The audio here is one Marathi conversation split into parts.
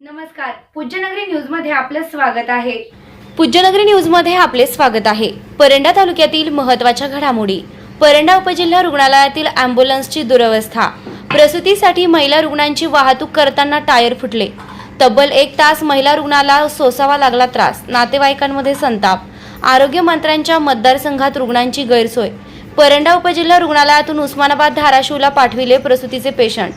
नमस्कार. पूज्यनगरी न्यूजमध्ये आपलं स्वागत आहे. पूज्यनगरी न्यूजमध्ये आपले स्वागत आहे. परंडा तालुक्यातील महत्त्वाच्या घडामोडी. परंडा उपजिल्हा रुग्णालयातील अँब्युलन्सची दुरवस्था. प्रसूतीसाठी महिला रुग्णांची वाहतूक करताना टायर फुटले. तब्बल एक तास महिला रुग्णाला सोसावा लागला त्रास. नातेवाईकांमध्ये संताप. आरोग्य मंत्र्यांच्या मतदारसंघात रुग्णांची गैरसोय. परंडा उपजिल्हा रुग्णालयातून उस्मानाबाद धाराशिवला पाठविले प्रसूतीचे पेशंट.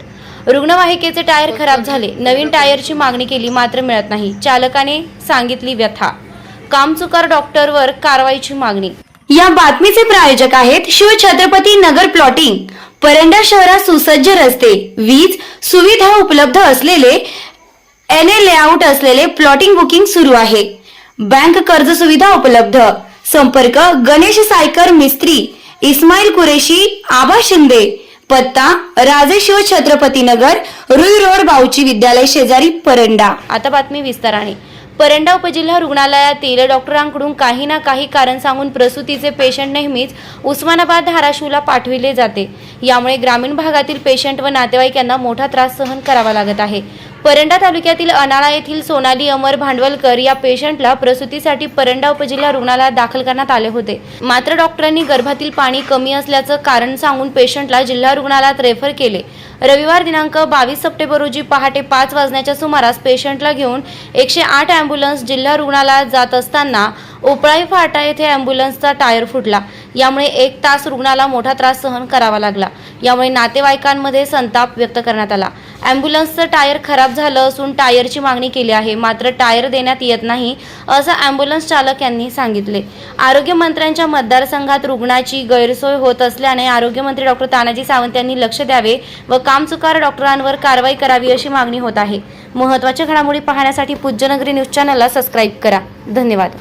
रुग्णवाहिकेचे टायर खराब झाले. नवीन टायरची मागणी केली मात्र मिळत नाही. चालकाने सांगितली व्यथा. कामचुकार डॉक्टरवर कारवाईची मागणी. या बातमीचे प्रायोजक आहेत शिवछत्रपती नगर प्लॉटिंग. परंडा शहरात सुसज्ज रस्ते वीज सुविधा उपलब्ध असलेले एन ए लेआउट असलेले प्लॉटिंग बुकिंग सुरू आहे. बँक कर्ज सुविधा उपलब्ध. संपर्क गणेश सायकर मिस्त्री इस्माईल कुरेशी आबा शिंदे. पत्ता राजेशिव छत्रपती नगर रुई रोड बावची विद्यालय शेजारी परंडा. आता बातमी विस्ताराने. परंडा उपजिल्हा रुग्णालयातील डॉक्टरांकडून काही ना काही कारण सांगून प्रसूतीचे पेशंट नेहमीच उस्मानाबाद धाराशिवला पाठविले जाते. यामुळे ग्रामीण भागातील पेशंट व नातेवाईक यांना मोठा त्रास सहन करावा लागत आहे. परंडा तालुक्यातील अनाळा येथील सोनाली अमर भांडवलकर या पेशंटला प्रसूतीसाठी परंडा उपजिल्हा रुग्णालयात दाखल करण्यात आले होते. मात्र डॉक्टरांनी गर्भातील पाणी कमी असल्याचं कारण सांगून पेशंटला जिल्हा रुग्णालयात रेफर केले. रविवार दिनांक बावीस सप्टेंबर रोजी पहाटे पाच वाजण्याच्या सुमारास पेशंटला घेऊन एकशे आठ अँब्युलन्स जिल्हा रुग्णालयात जात असताना उपळाई फाटा येथे अँब्युलन्सचा टायर फुटला. यामुळे एक तास रुग्णाला मोठा त्रास सहन करावा लागला. यामुळे नातेवाईकांमध्ये संताप व्यक्त करण्यात आला. ॲम्ब्युलन्सचं टायर खराब झालं असून टायरची मागणी केली आहे. मात्र टायर देण्यात येत नाही असं ॲम्ब्युलन्स चालक यांनी सांगितले. आरोग्यमंत्र्यांच्या मतदारसंघात रुग्णाची गैरसोय होत असल्याने आरोग्यमंत्री डॉक्टर तानाजी सावंत यांनी लक्ष द्यावे व कामचुकार डॉक्टरांवर कारवाई करावी अशी मागणी होत आहे. महत्त्वाच्या घडामोडी पाहण्यासाठी पूज्यनगरी न्यूज चॅनलला सबस्क्राईब करा. धन्यवाद.